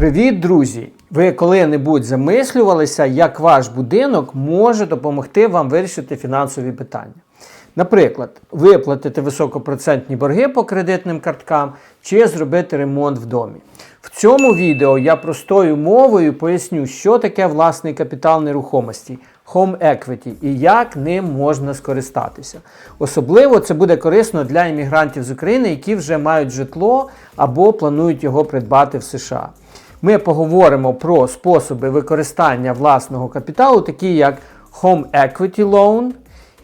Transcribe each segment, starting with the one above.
Привіт, друзі! Ви коли-небудь замислювалися, як ваш будинок може допомогти вам вирішити фінансові питання? Наприклад, виплатити високопроцентні борги по кредитним карткам чи зробити ремонт в домі. В цьому відео я простою мовою поясню, що таке власний капітал нерухомості Home Equity і як ним можна скористатися. Особливо це буде корисно для іммігрантів з України, які вже мають житло або планують його придбати в США. Ми поговоримо про способи використання власного капіталу, такі як Home Equity Loan,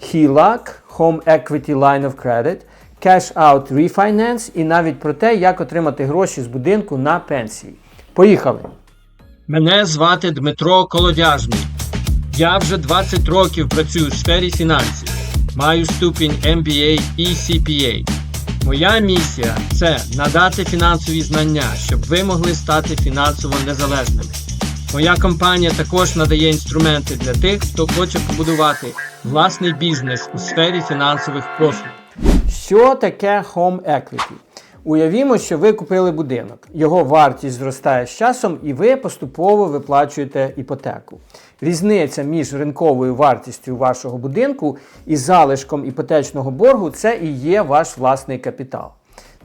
HELOC, Home Equity Line of Credit, Cash Out Refinance і навіть про те, як отримати гроші з будинку на пенсії. Поїхали! Мене звати Дмитро Колодяжний. Я вже 20 років працюю в сфері фінансів. Маю ступінь MBA і CPA. Моя місія це надати фінансові знання, щоб ви могли стати фінансово незалежними. Моя компанія також надає інструменти для тих, хто хоче побудувати власний бізнес у сфері фінансових послуг. Що таке Home Equity? Уявімо, що ви купили будинок. Його вартість зростає з часом, і ви поступово виплачуєте іпотеку. Різниця між ринковою вартістю вашого будинку і залишком іпотечного боргу це і є ваш власний капітал.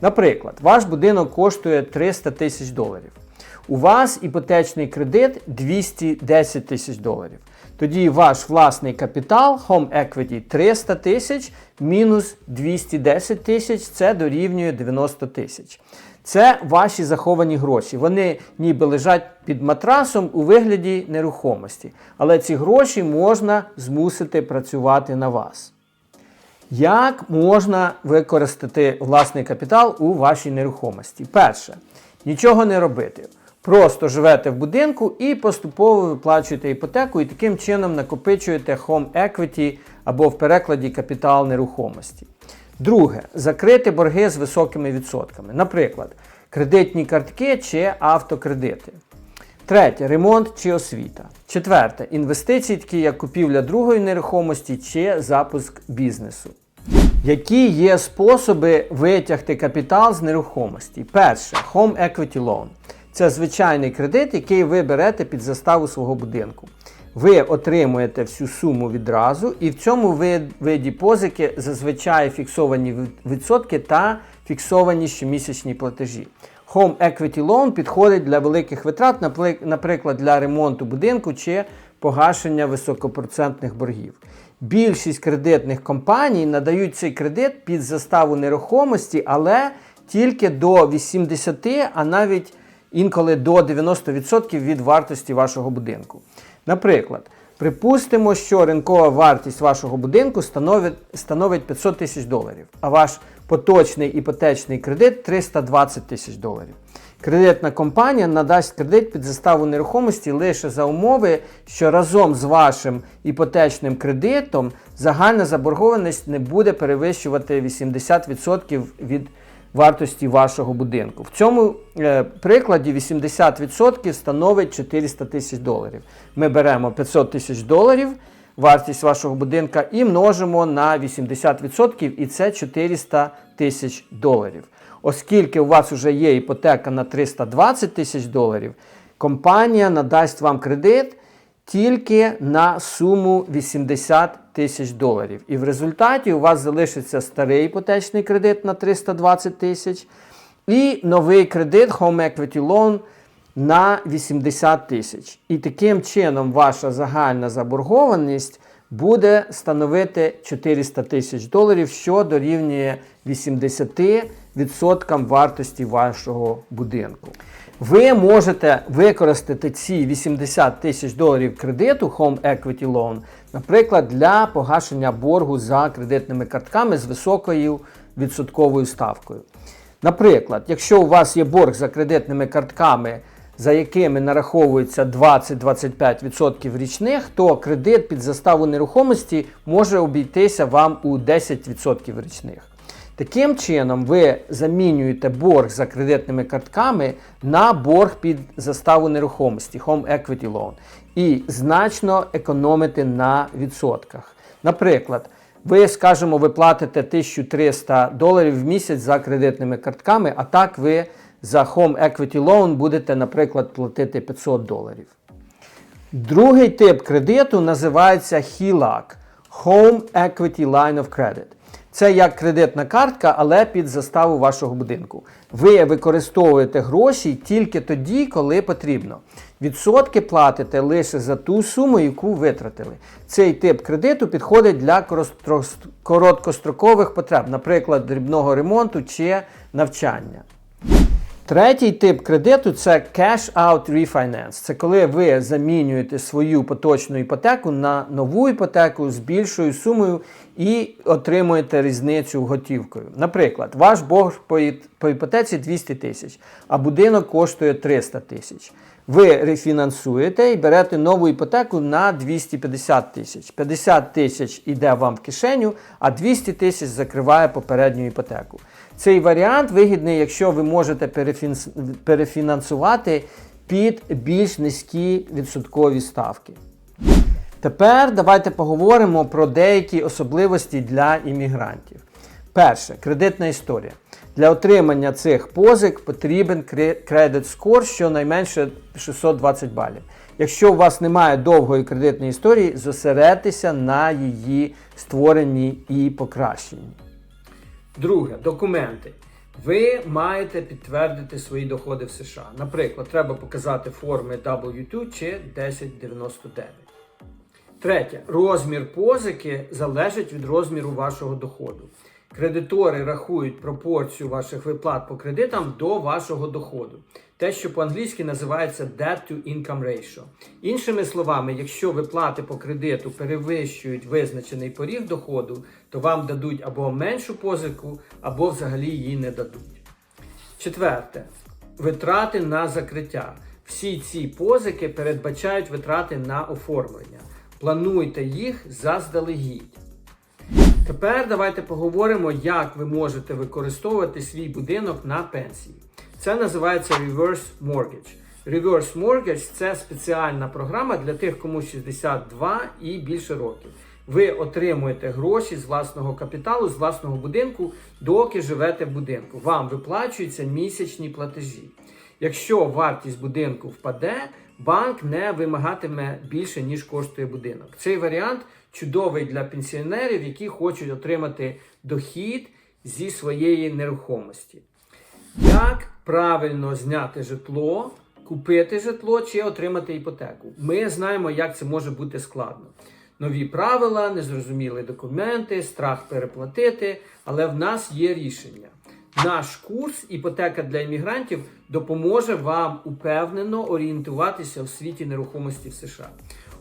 Наприклад, ваш будинок коштує 300 тисяч доларів. У вас іпотечний кредит 210 тисяч доларів. Тоді ваш власний капітал Home Equity 300 тисяч мінус 210 тисяч це дорівнює 90 тисяч. Це ваші заховані гроші. Вони ніби лежать під матрасом у вигляді нерухомості. Але ці гроші можна змусити працювати на вас. Як можна використати власний капітал у вашій нерухомості? Перше, нічого не робити. Просто живете в будинку і поступово виплачуєте іпотеку, і таким чином накопичуєте home equity або в перекладі капітал нерухомості. Друге, закрити борги з високими відсотками. Наприклад, кредитні картки чи автокредити. Третє ремонт чи освіта. Четверте інвестиції, такі як купівля другої нерухомості чи запуск бізнесу. Які є способи витягти капітал з нерухомості? Перше Home Equity Loan. Це звичайний кредит, який ви берете під заставу свого будинку. Ви отримуєте всю суму відразу, і в цьому виді позики зазвичай фіксовані відсотки та фіксовані щомісячні платежі. Home Equity Loan підходить для великих витрат, наприклад, для ремонту будинку чи погашення високопроцентних боргів. Більшість кредитних компаній надають цей кредит під заставу нерухомості, але тільки до 80, а навіть інколи до 90% від вартості вашого будинку. Наприклад, припустимо, що ринкова вартість вашого будинку становить, становить 500 тисяч доларів, а ваш поточний іпотечний кредит 320 тисяч доларів. Кредитна компанія надасть кредит під заставу нерухомості лише за умови, що разом з вашим іпотечним кредитом загальна заборгованість не буде перевищувати 80% від вартості вашого будинку. В цьому е, прикладі 80% становить 400 тисяч доларів. Ми беремо 500 тисяч доларів, вартість вашого будинка, і множимо на 80%, і це 400 тисяч доларів. Оскільки у вас вже є іпотека на 320 тисяч доларів, компанія надасть вам кредит тільки на суму 80 тисяч доларів. І в результаті у вас залишиться старий іпотечний кредит на 320 тисяч і новий кредит Home Equity Loan на 80 тисяч. І таким чином ваша загальна заборгованість буде становити 400 тисяч доларів, що дорівнює 80% вартості вашого будинку. Ви можете використати ці 80 тисяч доларів кредиту Home Equity Loan, наприклад, для погашення боргу за кредитними картками з високою відсотковою ставкою. Наприклад, якщо у вас є борг за кредитними картками, за якими нараховується 20-25% річних, то кредит під заставу нерухомості може обійтися вам у 10% річних. Таким чином, ви замінюєте борг за кредитними картками на борг під заставу нерухомості Home Equity Loan і значно економите на відсотках. Наприклад, ви, скажімо, ви платите 1300 доларів в місяць за кредитними картками, а так ви за Home Equity Loan будете, наприклад, платити 500 доларів. Другий тип кредиту називається HELOC – Home Equity Line of Credit. Це як кредитна картка, але під заставу вашого будинку. Ви використовуєте гроші тільки тоді, коли потрібно. Відсотки платите лише за ту суму, яку витратили. Цей тип кредиту підходить для короткострокових потреб, наприклад, дрібного ремонту чи навчання. Третій тип кредиту це Cash Out Refinance. Це коли ви замінюєте свою поточну іпотеку на нову іпотеку з більшою сумою і отримуєте різницю готівкою. Наприклад, ваш борг по іпотеці 200 тисяч, а будинок коштує 300 тисяч. Ви рефінансуєте і берете нову іпотеку на 250 тисяч. 50 тисяч йде вам в кишеню, а 200 тисяч закриває попередню іпотеку. Цей варіант вигідний, якщо ви можете перефінансувати під більш низькі відсоткові ставки. Тепер давайте поговоримо про деякі особливості для іммігрантів. Перше, кредитна історія. Для отримання цих позик потрібен кредит скор щонайменше 620 балів. Якщо у вас немає довгої кредитної історії, зосередьтеся на її створенні і покращенні. Друге, документи. Ви маєте підтвердити свої доходи в США. Наприклад, треба показати форми W2 чи 1099. Третє. Розмір позики залежить від розміру вашого доходу. Кредитори рахують пропорцію ваших виплат по кредитам до вашого доходу. Те, що по-англійськи називається debt to income ratio. Іншими словами, якщо виплати по кредиту перевищують визначений поріг доходу, то вам дадуть або меншу позику, або взагалі її не дадуть. Четверте. Витрати на закриття. Всі ці позики передбачають витрати на оформлення. Плануйте їх заздалегідь. Тепер давайте поговоримо, як ви можете використовувати свій будинок на пенсії. Це називається Reverse Mortgage. Reverse Mortgage – це спеціальна програма для тих, кому 62 і більше років. Ви отримуєте гроші з власного капіталу, з власного будинку, доки живете в будинку. Вам виплачуються місячні платежі. Якщо вартість будинку впаде, банк не вимагатиме більше, ніж коштує будинок. Цей варіант чудовий для пенсіонерів, які хочуть отримати дохід зі своєї нерухомості. Як правильно зняти житло, купити житло чи отримати іпотеку? Ми знаємо, як це може бути складно. Нові правила, незрозумілі документи, страх переплатити, але в нас є рішення. Наш курс іпотека для іммігрантів допоможе вам упевнено орієнтуватися в світі нерухомості в США.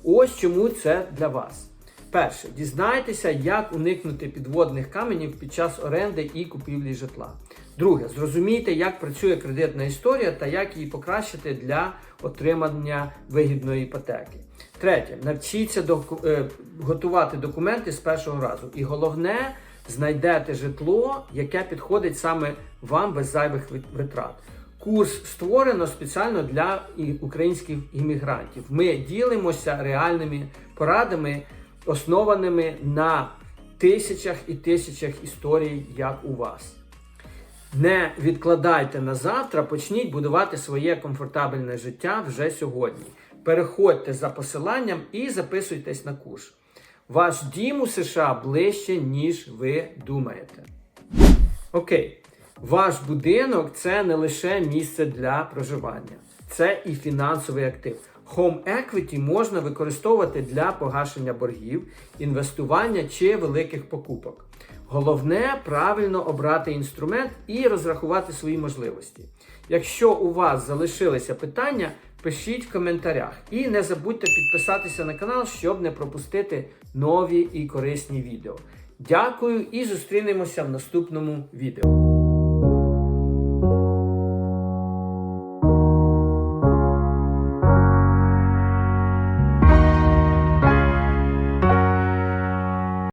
Ось чому це для вас. Перше, дізнайтеся, як уникнути підводних каменів під час оренди і купівлі житла. Друге, зрозумійте, як працює кредитна історія та як її покращити для отримання вигідної іпотеки. Третє, навчіться доку- е, готувати документи з першого разу. І головне, знайдете житло, яке підходить саме вам без зайвих витрат. Курс створено спеціально для українських іммігрантів. Ми ділимося реальними порадами, основаними на тисячах і тисячах історій, як у вас. Не відкладайте на завтра, почніть будувати своє комфортабельне життя вже сьогодні. Переходьте за посиланням і записуйтесь на курс. Ваш дім у США ближче, ніж ви думаєте. Окей. Ваш будинок це не лише місце для проживання, це і фінансовий актив. Home Equity можна використовувати для погашення боргів, інвестування чи великих покупок. Головне правильно обрати інструмент і розрахувати свої можливості. Якщо у вас залишилися питання, пишіть в коментарях. І не забудьте підписатися на канал, щоб не пропустити нові і корисні відео. Дякую і зустрінемося в наступному відео.